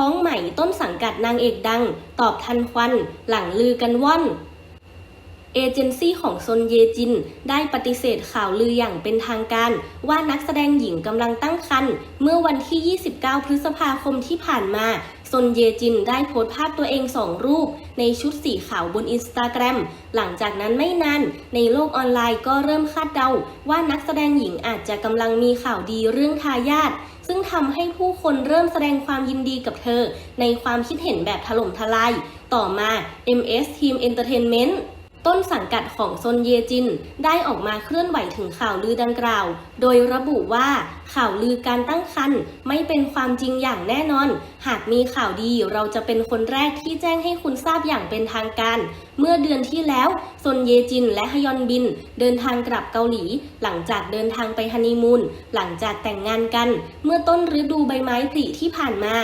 ท้องใหม่ต้นสังกัดนางเอกดัง ตอบทันควัน หลังลือกันว่อน เอเจนซี่ของซนเยจิน ได้ปฏิเสธข่าวลืออย่างเป็นทางการ ว่านักแสดงหญิงกำลังตั้งครรภ์เมื่อวันที่ 29 พฤษภาคมที่ผ่านมาซนเยจินได้โพสต์ภาพตัวเองสองรูป ในชุดสีขาวบนอินสตาแกรม หลังจากนั้นไม่นาน ในโลกออนไลน์ก็เริ่มคาดเดา ว่านักแสดงหญิงอาจจะกำลังมีข่าวดีเรื่องทายาท ซึ่งทำให้ผู้คนเริ่มแสดงความยินดีกับเธอ ในความคิดเห็นแบบถล่มทลาย ต่อมา MS Team Entertainment ต้นสังกัดของซนเยจิน ได้ออกมาเคลื่อนไหวถึงข่าวลือดังกล่าว โดยระบุว่าข่าวลือการตั้งครรภ์ไม่เป็นความจริงอย่างแน่นอน หากมีข่าวดีเราจะเป็นคนแรกที่แจ้งให้คุณทราบอย่างเป็นทางการ เมื่อเดือนที่แล้วซนเยจินและฮยอนบิน เดินทางกลับเกาหลี หลังจากเดินทางไปฮันนีมูนหลังจากแต่งงานกัน เมื่อต้นฤดูใบไม้ผลิที่ผ่านมา